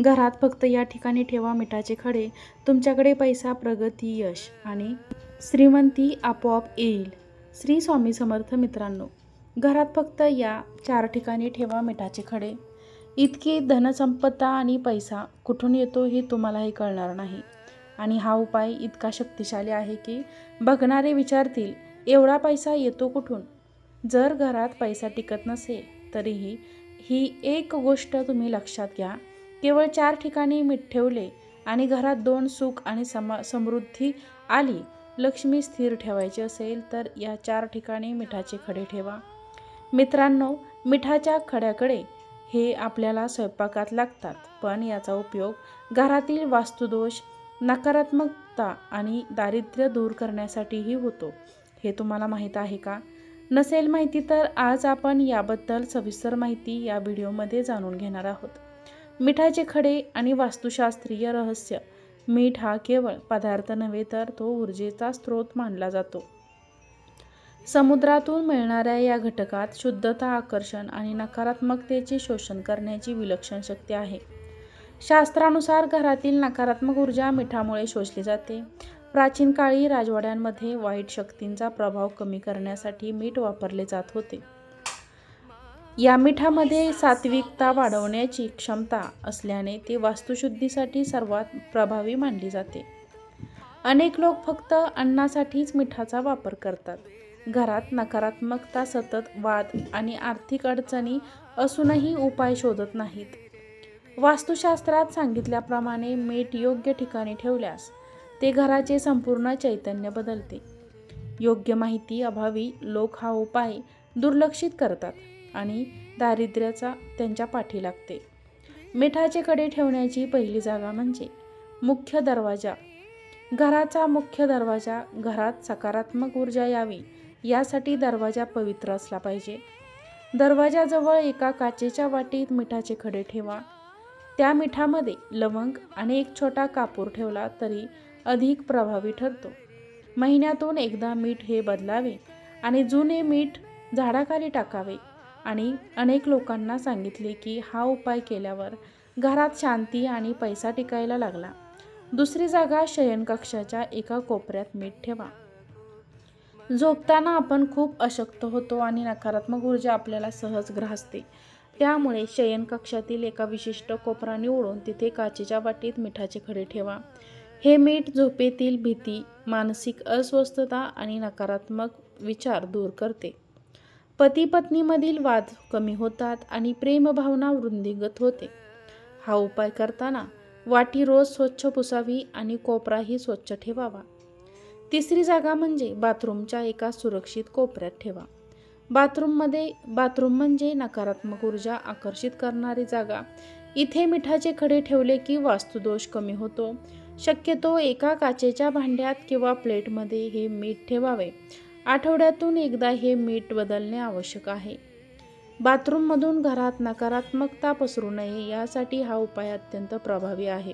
घरात फक्त या ठिकाणी ठेवा मिठाचे खडे. तुमच्याकडे पैसा प्रगती यश आणि श्रीमंती आपोआप येईल. श्री स्वामी समर्थ मित्रांनो घरात फक्त या चार ठिकाणी ठेवा मिठाचे खडे. इतकी धनसंपत्ता आणि पैसा कुठून येतो हे तुम्हालाही कळणार नाही. आणि हा उपाय इतका शक्तिशाली आहे की बघणारे विचारतील एवढा पैसा येतो कुठून? जर घरात पैसा टिकत नसेल तरीही ही एक गोष्ट तुम्ही लक्षात घ्या. केवळ चार ठिकाणी मीठ ठेवले आणि घरात दोन सुख आणि समा समृद्धी आली लक्ष्मी स्थिर ठेवायची असेल तर या चार ठिकाणी मिठाचे खडे ठेवा. मित्रांनो मिठाच्या खड्याकडे हे आपल्याला स्वयंपाकात लागतात पण याचा उपयोग घरातील वास्तुदोष नकारात्मकता आणि दारिद्र्य दूर करण्यासाठीही होतो. हे तुम्हाला माहीत आहे का? नसेल माहिती तर आज आपण याबद्दल सविस्तर माहिती या व्हिडिओमध्ये जाणून घेणार आहोत. मिठाचे खडे आणि वास्तुशास्त्रीय रहस्य. मीठ हा केवळ पदार्थ नव्हे तर तो ऊर्जेचा स्रोत मानला जातो. समुद्रातून मिळणाऱ्या या घटकात शुद्धता आकर्षण आणि नकारात्मकतेचे शोषण करण्याची विलक्षण शक्ती आहे. शास्त्रानुसार घरातील नकारात्मक ऊर्जा मिठामुळे शोषली जाते. प्राचीन काळी राजवाड्यांमध्ये वाईट शक्तींचा प्रभाव कमी करण्यासाठी मीठ वापरले जात होते. या मिठामध्ये सात्विकता वाढवण्याची क्षमता असल्याने ते वास्तुशुद्धीसाठी सर्वात प्रभावी मानली जाते. अनेक लोक फक्त अन्नासाठीच मिठाचा वापर करतात. घरात नकारात्मकता सतत वाद आणि आर्थिक अडचणी असूनही उपाय शोधत नाहीत. वास्तुशास्त्रात सांगितल्याप्रमाणे मीठ योग्य ठिकाणी ठेवल्यास ते घराचे संपूर्ण चैतन्य बदलते. योग्य माहिती अभावी लोक हा उपाय दुर्लक्षित करतात. आणि दारिद्र्याचा त्यांच्या पाठी लागते. मिठाचे कडे ठेवण्याची पहिली जागा म्हणजे मुख्य दरवाजा. घराचा मुख्य दरवाजा घरात सकारात्मक ऊर्जा यावी यासाठी दरवाजा पवित्र असला पाहिजे. दरवाजाजवळ एका काचेच्या वाटीत मिठाचे खडे ठेवा. त्या मिठामध्ये लवंग आणि एक छोटा कापूर ठेवला तरी अधिक प्रभावी ठरतो. महिन्यातून एकदा मीठ हे बदलावे आणि जुने मीठ झाडाखाली टाकावे. आणि अनेक लोकांना सांगितले की हा उपाय केल्यावर घरात शांती आणि पैसा टिकायला लागला. दुसरी जागा शयनकक्षाच्या एका कोपऱ्यात मीठ ठेवा. झोपताना आपण खूप अशक्त होतो आणि नकारात्मक ऊर्जा आपल्याला सहज ग्रासते त्यामुळे शयनकक्षातील एका विशिष्ट कोपरा निवडून तिथे काचेच्या वाटीत मिठाचे खडे ठेवा. हे मीठ झोपेतील भीती मानसिक अस्वस्थता आणि नकारात्मक विचार दूर करते. पती पत्नीमधील वाद कमी होतात आणि प्रेमभावना वृद्धिंगत होते. हा उपाय करताना वाटी रोज स्वच्छ पुसावी आणि कोपराही स्वच्छ ठेवावा. तिसरी जागा म्हणजे बाथरूमच्या एका सुरक्षित कोपऱ्यात ठेवा. बाथरूममध्ये बाथरूम म्हणजे नकारात्मक ऊर्जा आकर्षित करणारी जागा. इथे मिठाचे खडे ठेवले की वास्तुदोष कमी होतो. शक्यतो एका काचेच्या भांड्यात किंवा प्लेटमध्ये हे मीठ ठेवावे. आठवड्यातून एकदा हे मीठ बदलणे आवश्यक आहे. बाथरूममधून घरात नकारात्मकता पसरू नये यासाठी हा उपाय अत्यंत प्रभावी आहे.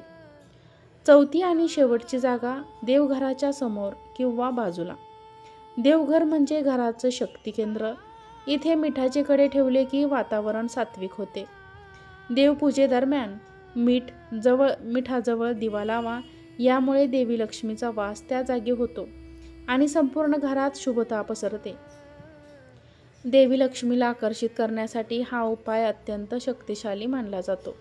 चौथी आणि शेवटची जागा देवघराच्या समोर किंवा बाजूला. देवघर म्हणजे घराचं शक्ती केंद्र इथे मिठाचे कडे ठेवले की वातावरण सात्विक होते. देवपूजेदरम्यान मीठ जवळ मिठाजवळ दिवा लावा यामुळे देवी लक्ष्मीचा वास त्या जागी होतो. आणि संपूर्ण घरात शुभता पसरते. देवी लक्ष्मीला आकर्षित करण्यासाठी हा उपाय अत्यंत शक्तिशाली मानला जातो.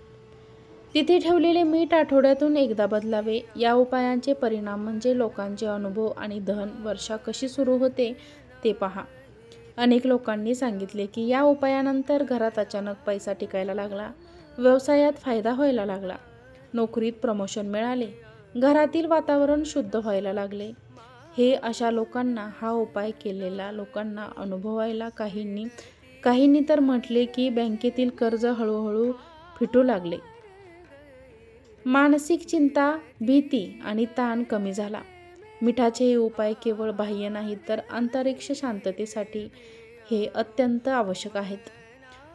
तिथे ठेवलेले मीठ आठवड्यातून एकदा बदलावे. या उपायांचे परिणाम म्हणजे लोकांचे अनुभव आणि धन वर्षा कशी सुरू होते ते पहा. अनेक लोकांनी सांगितले की या उपायानंतर घरात अचानक पैसा टिकायला लागला. व्यवसायात फायदा व्हायला लागला. नोकरीत प्रमोशन मिळाले. घरातील वातावरण शुद्ध व्हायला लागले. हे अशा लोकांना हा उपाय केलेला लोकांना अनुभवायला काहींनी काहींनी तर म्हटले की बँकेतील कर्ज हळूहळू फिटू लागले. मानसिक चिंता भीती आणि ताण कमी झाला. मिठाचे हे उपाय केवळ बाह्य नाहीत तर अंतरिक्ष शांततेसाठी हे अत्यंत आवश्यक आहेत.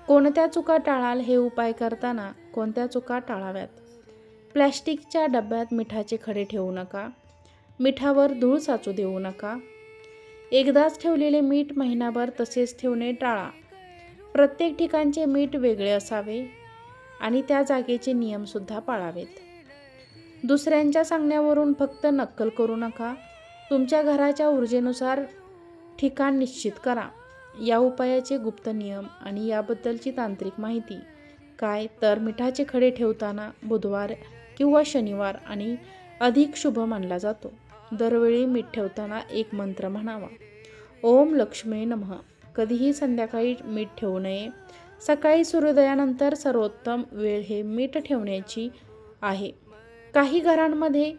कोणत्या चुका टाळाल हे उपाय करताना कोणत्या चुका टाळाव्यात? प्लॅस्टिकच्या डब्यात मिठाचे खडे ठेवू नका. मिठावर धूळ साचू देऊ नका. एकदाच ठेवलेले मीठ महिनाभर तसेच ठेवणे टाळा. प्रत्येक ठिकाणचे मीठ वेगळे असावे आणि त्या जागेचे नियमसुद्धा पाळावेत. दुसऱ्यांच्या सांगण्यावरून फक्त नक्कल करू नका. तुमच्या घराच्या ऊर्जेनुसार ठिकाण निश्चित करा. या उपायाचे गुप्त नियम आणि याबद्दलची तांत्रिक माहिती. काय तर मिठाचे खडे ठेवताना बुधवार किंवा शनिवार आणि अधिक शुभ मानला जातो. दरवेळी मीठ ठेवताना एक मंत्र म्हणावा. ओम लक्ष्मी नमः. कधीही संध्याकाळी मीठ ठेवू नये. सकाळी सूर्योदयानंतर सर्वोत्तम वेळ हे मीठ ठेवण्याची आहे. काही घरांमध्ये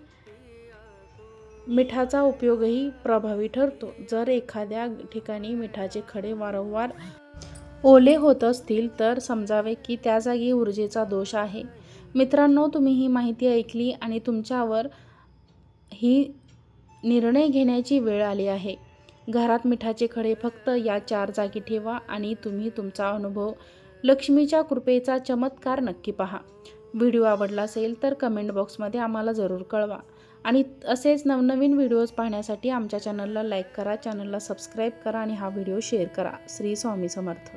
मिठाचा उपयोगही प्रभावी ठरतो. जर एखाद्या ठिकाणी मिठाचे खडे वारंवार ओले होत असतील तर समजावे की त्या जागी ऊर्जेचा दोष आहे. मित्रांनो तुम्ही ही माहिती ऐकली आणि तुमच्यावर ही निर्णय घेण्याची वेळ आली आहे. घरात मिठाचे खडे फक्त या चार जागी ठेवा आणि तुम्ही तुमचा अनुभव लक्ष्मीच्या कृपेचा चमत्कार नक्की पहा. व्हिडिओ आवडला असेल तर कमेंट बॉक्समध्ये आम्हाला जरूर कळवा. आणि असेच नवनवीन व्हिडिओज पाहण्यासाठी आमच्या चॅनलला लाईक करा चॅनलला सबस्क्राईब करा आणि हा व्हिडिओ शेअर करा. श्री स्वामी समर्थ.